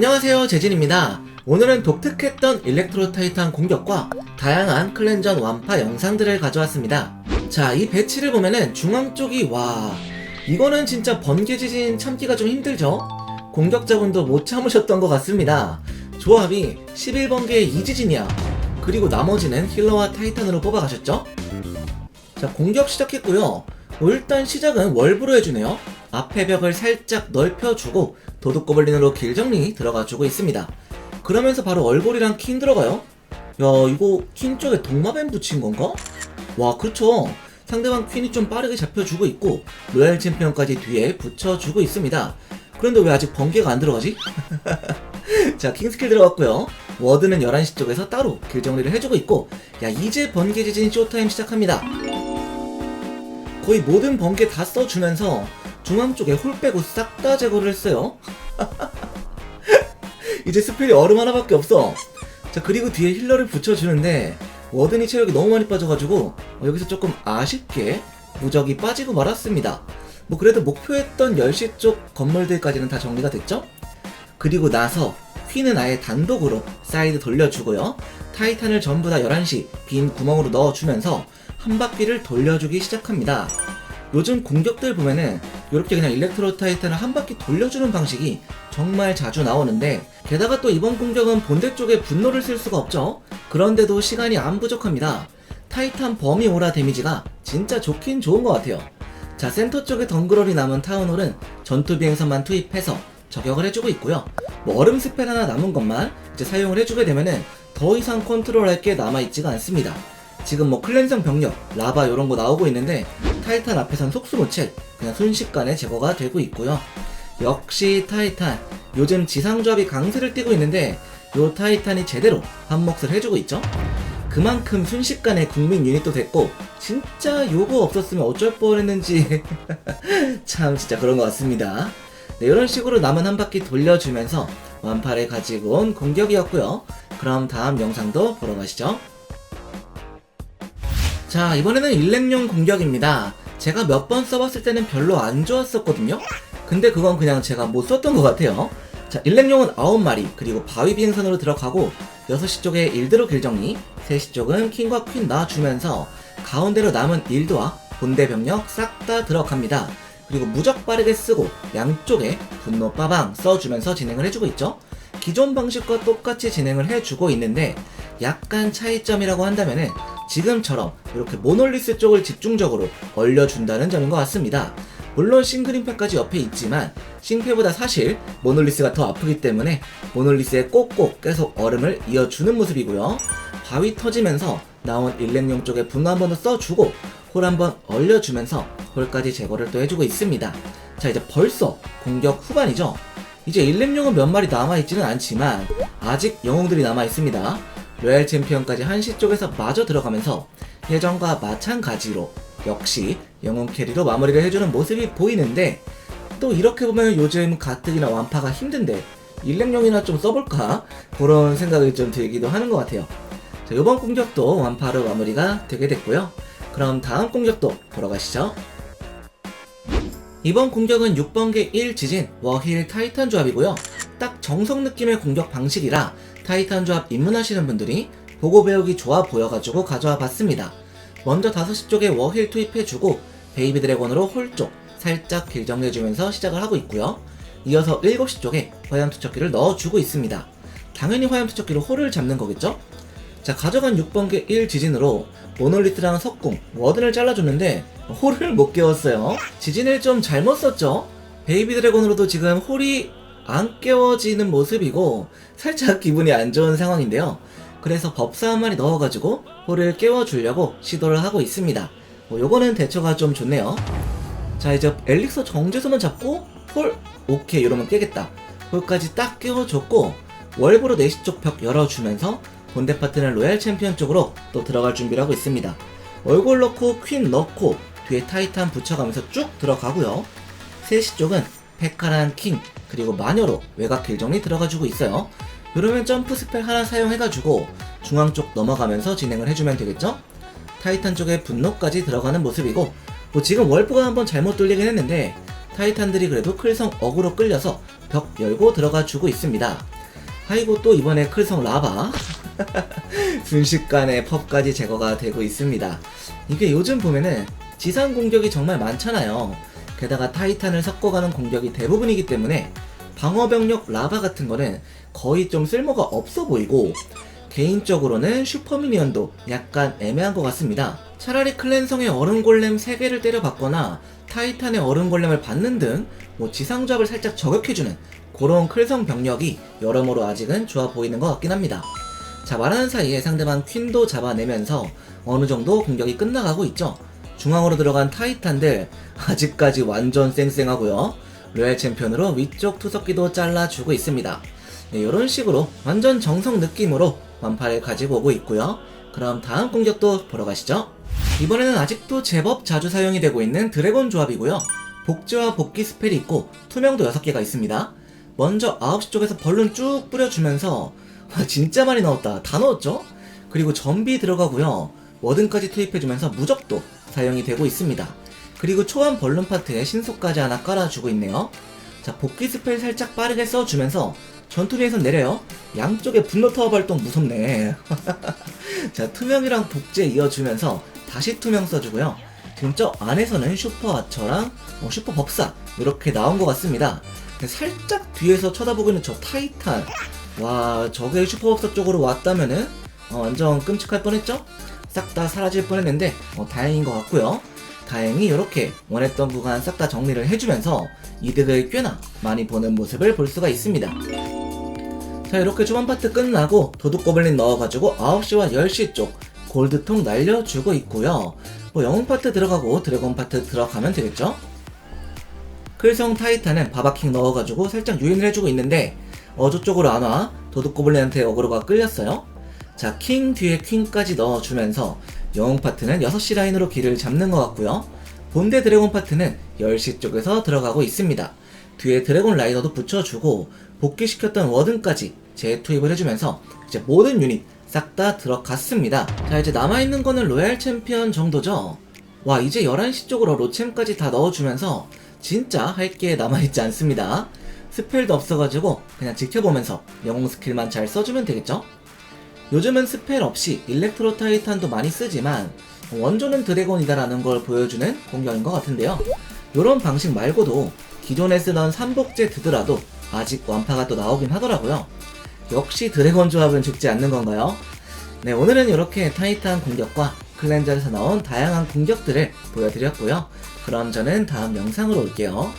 안녕하세요 재진입니다. 오늘은 독특했던 일렉트로 타이탄 공격과 다양한 클랜전 완파 영상들을 가져왔습니다. 자 이 배치를 보면은 중앙 쪽이 와 이거는 진짜 번개 지진 참기가 좀 힘들죠? 공격자분도 못 참으셨던 것 같습니다. 조합이 11번개의 이지진이야. 그리고 나머지는 힐러와 타이탄으로 뽑아가셨죠? 자 공격 시작했고요. 뭐 일단 시작은 월브로 해주네요 앞에 벽을 살짝 넓혀주고 도둑 고블린으로 길 정리 들어가주고 있습니다. 그러면서 바로 얼굴이랑 킹 들어가요. 야 이거 킹 쪽에 동마뱀 붙인 건가? 와 그렇죠. 상대방 퀸이 좀 빠르게 잡혀주고 있고 로얄 챔피언까지 뒤에 붙여주고 있습니다. 그런데 왜 아직 번개가 안 들어가지? 자 킹스킬 들어갔고요. 워드는 11시 쪽에서 따로 길 정리를 해주고 있고 야 이제 번개 지진 쇼타임 시작합니다. 거의 모든 번개 다 써주면서 중앙 쪽에 홀 빼고 싹 다 제거를 했어요. 이제 스펠이 얼음 하나밖에 없어. 자, 그리고 뒤에 힐러를 붙여주는데, 워든이 체력이 너무 많이 빠져가지고, 어, 여기서 조금 아쉽게 무적이 빠지고 말았습니다. 뭐, 그래도 목표했던 10시 쪽 건물들까지는 다 정리가 됐죠? 그리고 나서, 퀸은 아예 단독으로 사이드 돌려주고요. 타이탄을 전부 다 11시 빈 구멍으로 넣어주면서 한 바퀴를 돌려주기 시작합니다. 요즘 공격들 보면은 이렇게 그냥 일렉트로 타이탄을 한 바퀴 돌려주는 방식이 정말 자주 나오는데 게다가 또 이번 공격은 본대 쪽에 분노를 쓸 수가 없죠. 그런데도 시간이 안 부족합니다. 타이탄 범위 오라 데미지가 진짜 좋긴 좋은 것 같아요. 자 센터 쪽에 덩그러리 남은 타운홀은 전투 비행선만 투입해서 저격을 해주고 있고요. 뭐 얼음 스펠 하나 남은 것만 이제 사용을 해주게 되면은 더 이상 컨트롤할 게 남아있지가 않습니다. 지금 뭐 클랜성 병력, 라바 이런 거 나오고 있는데 타이탄 앞에선 속수무책 그냥 순식간에 제거가 되고 있고요. 역시 타이탄 요즘 지상조합이 강세를 띠고 있는데 요 타이탄이 제대로 한 몫을 해주고 있죠. 그만큼 순식간에 국민 유닛도 됐고 진짜 요거 없었으면 어쩔 뻔했는지 참 진짜 그런 것 같습니다. 네, 이런 식으로 남은 한 바퀴 돌려주면서 완파를 가지고 온 공격이었고요. 그럼 다음 영상도 보러 가시죠. 자, 이번에는 일렉용 공격입니다. 제가 몇 번 써봤을 때는 별로 안 좋았었거든요? 근데 그건 그냥 제가 못 썼던 것 같아요. 자, 일렉용은 9마리, 그리고 바위 비행선으로 들어가고, 6시 쪽에 일드로 길정리, 3시 쪽은 킹과 퀸 놔주면서, 가운데로 남은 일드와 본대 병력 싹 다 들어갑니다. 그리고 무적 빠르게 쓰고, 양쪽에 분노 빠방 써주면서 진행을 해주고 있죠? 기존 방식과 똑같이 진행을 해주고 있는데, 약간 차이점이라고 한다면은, 지금처럼 이렇게 모놀리스 쪽을 집중적으로 얼려준다는 점인 것 같습니다. 물론 싱크림패까지 옆에 있지만 싱패보다 사실 모놀리스가 더 아프기 때문에 모놀리스에 꼭꼭 계속 얼음을 이어주는 모습이고요. 바위 터지면서 나온 일렉용 쪽에 분노 한 번 더 써주고 홀 한 번 얼려주면서 홀까지 제거를 또 해주고 있습니다. 자 이제 벌써 공격 후반이죠. 이제 일렘용은 몇 마리 남아있지는 않지만 아직 영웅들이 남아있습니다. 로얄 챔피언까지 한시 쪽에서 마저 들어가면서 예전과 마찬가지로 역시 영웅 캐리로 마무리를 해주는 모습이 보이는데 또 이렇게 보면 요즘 가뜩이나 완파가 힘든데 일렘용이나 좀 써볼까 그런 생각이 좀 들기도 하는 것 같아요. 자, 이번 공격도 완파로 마무리가 되게 됐고요. 그럼 다음 공격도 보러 가시죠. 이번 공격은 6번개 1 지진 워힐 타이탄 조합이고요. 딱 정석 느낌의 공격 방식이라 타이탄 조합 입문하시는 분들이 보고 배우기 좋아 보여가지고 가져와 봤습니다. 먼저 5시 쪽에 워힐 투입해주고 베이비 드래곤으로 홀쪽 살짝 길 정리해주면서 시작을 하고 있고요. 이어서 7시 쪽에 화염 투척기를 넣어주고 있습니다. 당연히 화염 투척기로 홀을 잡는 거겠죠? 자 가져간 6번개 1 지진으로 모놀리트랑 석궁, 워든을 잘라줬는데 홀을 못 깨웠어요. 지진을 좀 잘못 썼죠? 베이비 드래곤으로도 지금 홀이 안 깨워지는 모습이고 살짝 기분이 안 좋은 상황인데요. 그래서 법사 한 마리 넣어가지고 홀을 깨워주려고 시도를 하고 있습니다. 뭐 요거는 대처가 좀 좋네요. 자 이제 엘릭서 정제소만 잡고 홀 오케이 이러면 깨겠다. 홀까지 딱 깨워줬고 월브로 4시 쪽 벽 열어주면서 본대 파트는 로얄 챔피언 쪽으로 또 들어갈 준비를 하고 있습니다. 얼굴 넣고 퀸 넣고 뒤에 타이탄 붙여가면서 쭉 들어가고요. 3시 쪽은 페카란 킹 그리고 마녀로 외곽 길정리 들어가주고 있어요. 이러면 점프 스펠 하나 사용해가지고 중앙 쪽 넘어가면서 진행을 해주면 되겠죠? 타이탄 쪽에 분노까지 들어가는 모습이고 뭐 지금 월브가 한번 잘못 돌리긴 했는데 타이탄들이 그래도 클성 어그로 끌려서 벽 열고 들어가 주고 있습니다. 아이고 또 이번에 클성 라바 순식간에 펍까지 제거가 되고 있습니다. 이게 요즘 보면은 지상 공격이 정말 많잖아요. 게다가 타이탄을 섞어가는 공격이 대부분이기 때문에 방어병력 라바 같은 거는 거의 좀 쓸모가 없어 보이고 개인적으로는 슈퍼미니언도 약간 애매한 것 같습니다. 차라리 클랜성의 얼음골렘 3개를 때려봤거나 타이탄의 얼음골렘을 받는 등 뭐 지상조합을 살짝 저격해주는 그런 클성 병력이 여러모로 아직은 좋아 보이는 것 같긴 합니다. 자 말하는 사이에 상대방 퀸도 잡아내면서 어느 정도 공격이 끝나가고 있죠. 중앙으로 들어간 타이탄들 아직까지 완전 쌩쌩하고요. 로얄 챔피언으로 위쪽 투석기도 잘라주고 있습니다. 네, 이런 식으로 완전 정성 느낌으로 완파를 가지고 오고 있고요. 그럼 다음 공격도 보러 가시죠. 이번에는 아직도 제법 자주 사용이 되고 있는 드래곤 조합이고요. 복제와 복귀 스펠이 있고 투명도 6개가 있습니다. 먼저 9시 쪽에서 벌룬 쭉 뿌려주면서 와 진짜 많이 넣었다. 다 넣었죠? 그리고 전비 들어가고요. 워든까지 투입해주면서 무적도 사용이 되고 있습니다. 그리고 초반 벌룬 파트에 신속까지 하나 깔아주고 있네요. 자 복귀 스펠 살짝 빠르게 써주면서 전투리에서 내려요. 양쪽에 분노 타워 발동 무섭네. 자 투명이랑 복제 이어주면서 다시 투명 써주고요. 지금 저 안에서는 슈퍼 아처랑 어, 슈퍼 법사 이렇게 나온 것 같습니다. 살짝 뒤에서 쳐다보고 있는 저 타이탄 와 저게 슈퍼 법사 쪽으로 왔다면은 어, 완전 끔찍할 뻔했죠? 싹 다 사라질 뻔했는데 어, 다행인 것 같고요. 다행히 이렇게 원했던 구간 싹 다 정리를 해주면서 이득을 꽤나 많이 보는 모습을 볼 수가 있습니다. 자 이렇게 초반 파트 끝나고 도둑 고블린 넣어가지고 9시와 10시 쪽 골드통 날려주고 있고요 뭐 영웅 파트 들어가고 드래곤 파트 들어가면 되겠죠 클성 타이탄은 바바킹 넣어가지고 살짝 유인을 해주고 있는데 어 저쪽으로 안 와 도둑 고블린한테 어그로가 끌렸어요 자 킹 뒤에 퀸까지 넣어주면서 영웅 파트는 6시 라인으로 길을 잡는 것 같고요 본대 드래곤 파트는 10시 쪽에서 들어가고 있습니다 뒤에 드래곤 라이더도 붙여주고 복귀시켰던 워든까지 재투입을 해주면서 이제 모든 유닛 싹 다 들어갔습니다. 자 이제 남아있는 거는 로얄 챔피언 정도죠. 와 이제 11시 쪽으로 로챔까지 다 넣어주면서 진짜 할 게 남아있지 않습니다. 스펠도 없어가지고 그냥 지켜보면서 영웅 스킬만 잘 써주면 되겠죠? 요즘은 스펠 없이 일렉트로 타이탄도 많이 쓰지만 원조는 드래곤이다라는 걸 보여주는 공격인 것 같은데요. 요런 방식 말고도 기존에 쓰던 삼복제 드더라도 아직 완파가 또 나오긴 하더라고요. 역시 드래곤 조합은 죽지 않는 건가요? 네, 오늘은 이렇게 타이탄 공격과 클렌저에서 나온 다양한 공격들을 보여드렸고요. 그럼 저는 다음 영상으로 올게요.